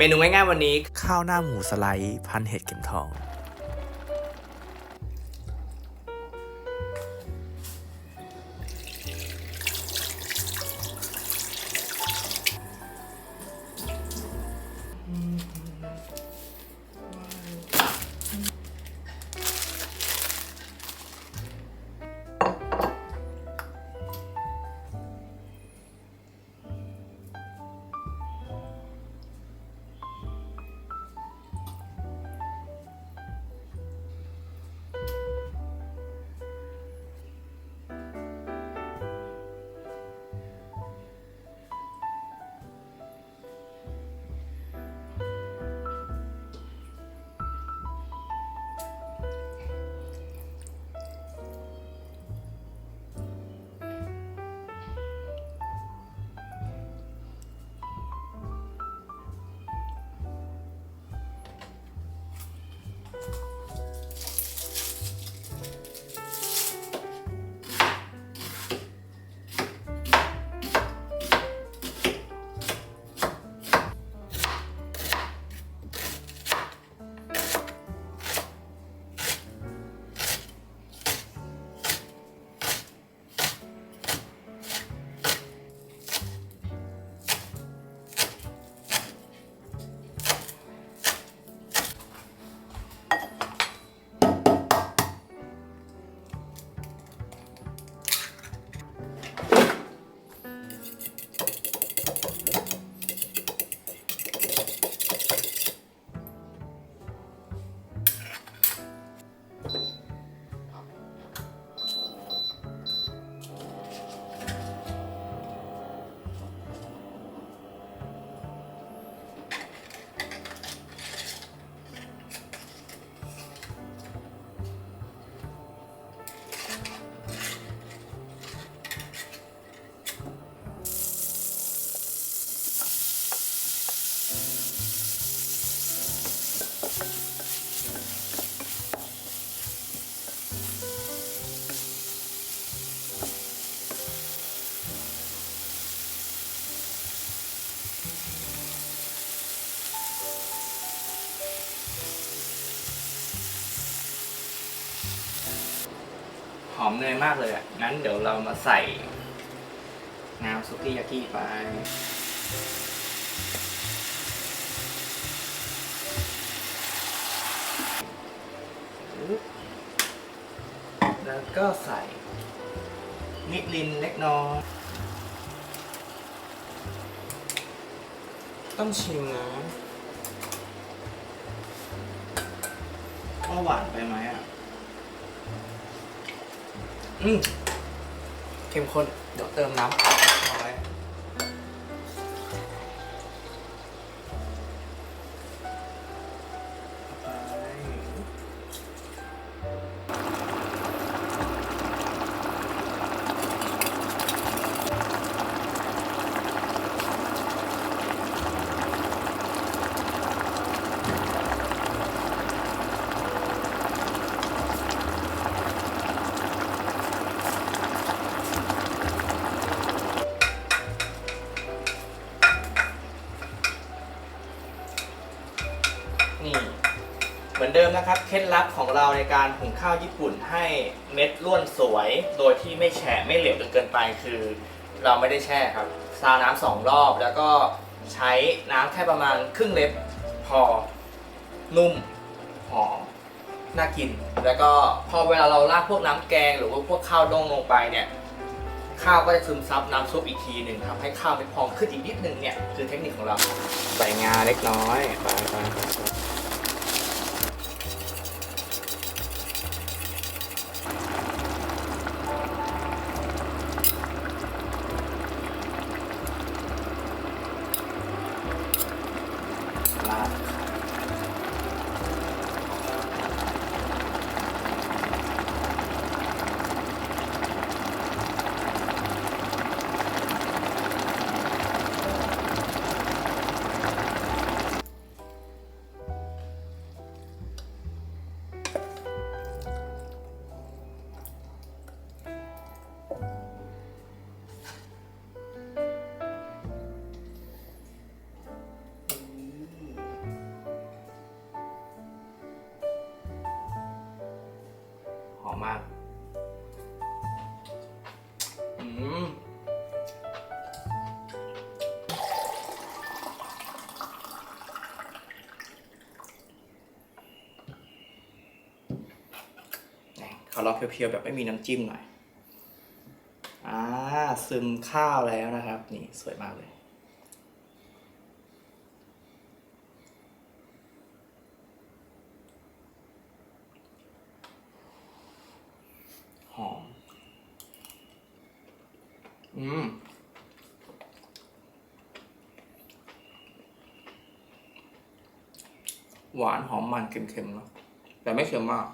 เมนูง่ายๆวันนี้ ข้าวหน้าหมูสไลด์พันเห็ดเข็มทอง อมเนยมากเลยอะ งั้นเดี๋ยวเรามาใส่น้ำซุกี้ยากิไปแล้วก็ใส่มิลินเล็กน้อยต้องชิมนะว่าหวานไปไหมอะ อืมเข้มข้นเดี๋ยวเติมน้ำ นเดิมนะครับเคล็ดลับของเราในการหุงข้าวญี่ปุ่นให้เม็ดร่วนสวย โดยที่ไม่แฉะไม่เหลวจนเกินไปคือ เราไม่ได้แช่ครับซาวน้ำสองรอบแล้วก็ใช้น้ำแค่ประมาณครึ่งเล็บพอนุ่มหอมน่ากิน แล้วก็พอเวลาเราราดพวกน้ำแกง หรือว่าพวกข้าวด้งลงไปเนี่ยข้าวก็จะซึมซับน้ำซุปอีกทีหนึ่งทำให้ข้าวไม่พองขึ้นอีกนิดนึงเนี่ยคือเทคนิคของเราใส่งาเล็กน้อยไปไป บ้างอืขอลองเพียวๆแบบไม่มีน้ำจิ้มหน่อย อ่า ซึมข้าวแล้วนะครับ นี่สวยมากเลย อืมหวานหอมมันเค็มๆเนาะแต่ไม่เค็มมาก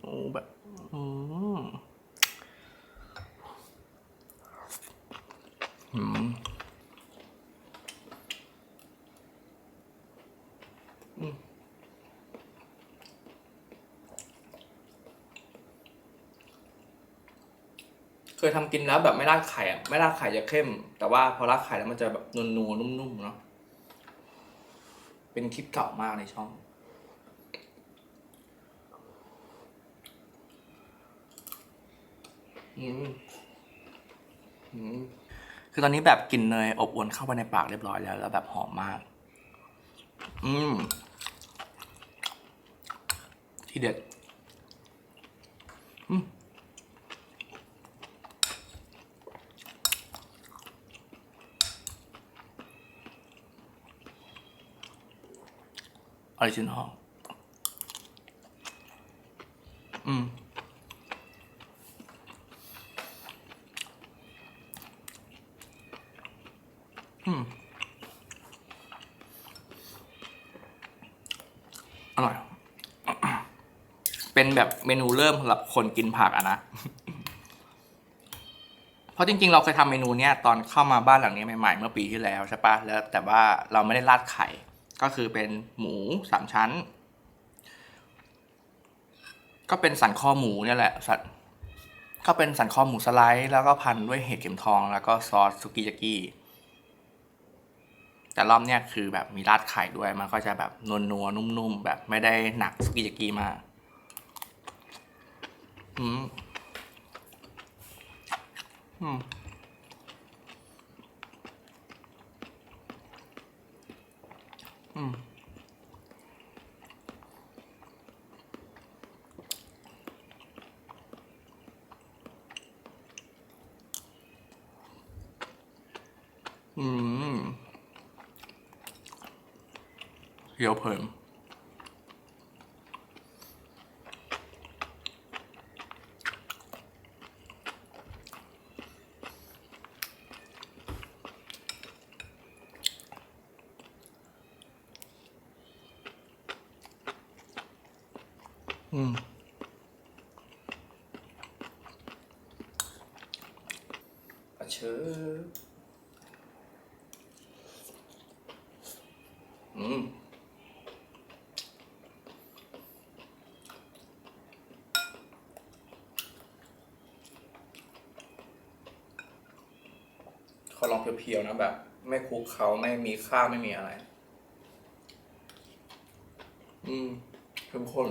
โอ้แบบ อืม เคยทำกินแล้วแบบไม่ราดไข่อะไม่ราดไข่จะเข้ม แต่ว่าพอราดไข่แล้วมันจะแบบนัวๆนุ่มๆเนาะเป็นคลิปเก่ามากในช่องอืมอืมคือตอนนี้แบบกลินเนยอบอวนเข้าไปในปากเรียบร้อยแล้ว แล้วแบบหอมมาก อืม ที่เด็ด อืม ออริจินอลอืมอืมอร่อย เป็นแบบเมนูเริ่มสำหรับคนกินผักอะนะ เพราะจริง ๆ เราเคยทำเมนูเนี้ยตอนเข้ามาบ้านหลังนี้ใหม่ ๆ เมื่อปีที่แล้วใช่ปะแล้วแต่ว่าเราไม่ได้ราดไข่ ก็คือเป็นหมูสามชั้น ก็เป็นสันคอหมูเนี่ยแหละสันก็เป็นสันคอหมูสไลด์แล้วก็พันด้วยเห็ดเข็มทองแล้วก็ซอสสุกิยากิแต่รอบเนี้ยคือแบบมีราดไข่ด้วยมันก็จะแบบนวลนัวนุ่มๆ แบบไม่ได้หนักสุกิยากิมากอืมอืม อืมอืมเคี้ยวเพลินอืม อะ เชิญอืมเขอลองเพียวๆนะแบบ ไม่คลุกเขาไม่มีข้าวไม่มีอะไร อืมเข้มข้น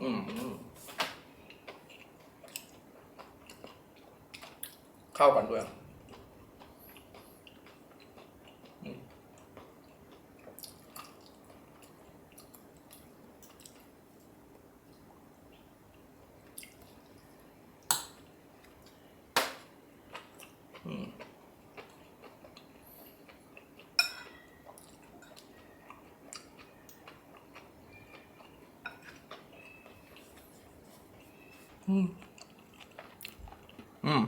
อืมอืม เข้ากันด้วยอืมอืมอืม อืม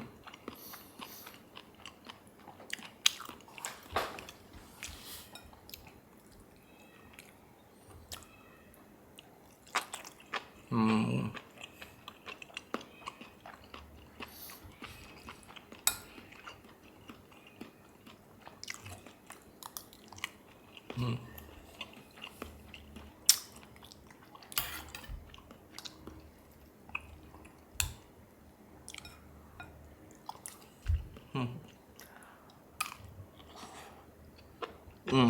อืม อืมอื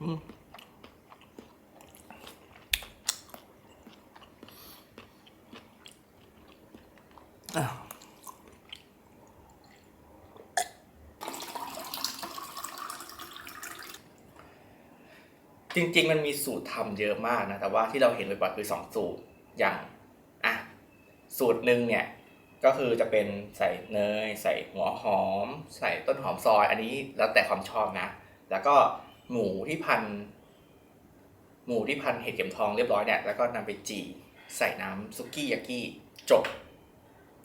จริงๆ มันมีสูตรทำเยอะมากนะ แต่ว่าที่เราเห็นบ่อยๆคือสองสูตร อย่างอะสูตรหนึ่งเนี่ย ก็คือจะเป็นใส่เนย ใส่หัวหอม ใส่ต้นหอมซอย อันนี้แล้วแต่ความชอบนะ แล้วก็ หมูที่พัน หมูที่พันเห็ดเข็มทองเรียบร้อยเนี่ยแล้วก็นำไปจี่ใส่น้ำซุกี้ยากิจบ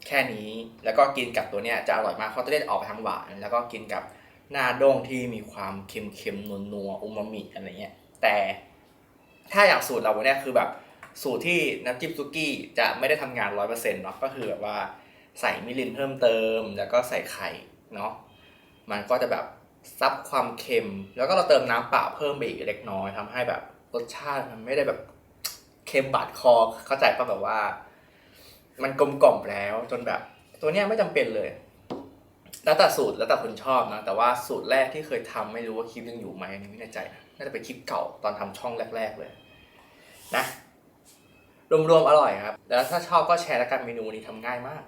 แค่นี้แล้วก็กินกับตัวเนี้ยจะอร่อยมากเพราะจะได้ออกไปทางหวาน แล้วก็กินกับหน้าด้งที่มีความเค็มๆนัวๆอูมามิอะไรเงี้ยแต่ถ้าอยางสูตรเราเนี่ยคือแบบสูตรที่น้ำจิ้มซุกี้จะไม่ได้ทำงานร้อยเปอร์เซ็นต์เนาะก็คือแบบว่าใส่มิรินเพิ่มเติม แล้วก็ใส่ไข่เนาะมันก็จะแบบ ซับความเค็ม แล้วก็เราเติมน้ำเปล่าเพิ่มไปอีกเล็กน้อยทำให้แบบรสชาติมันไม่ได้แบบเค็มบาดคอเข้าใจป่ะแบบว่า มันกลมกล่อมแล้วจนแบบ ตัวเนี้ยไม่จำเป็นเลย แล้วแต่สูตรแล้วแต่คนชอบนะ แต่ว่าสูตรแรกที่เคยทำไม่รู้ว่าคลิปยังอยู่ไหมอันนี้ไม่แน่ใจนะน่าจะเป็นคลิปเก่าตอนทำช่องแรก ๆเลย นะรวมๆอร่อยครับ แล้วถ้าชอบก็แชร์แล้วกันเมนูนี้ทำง่ายมาก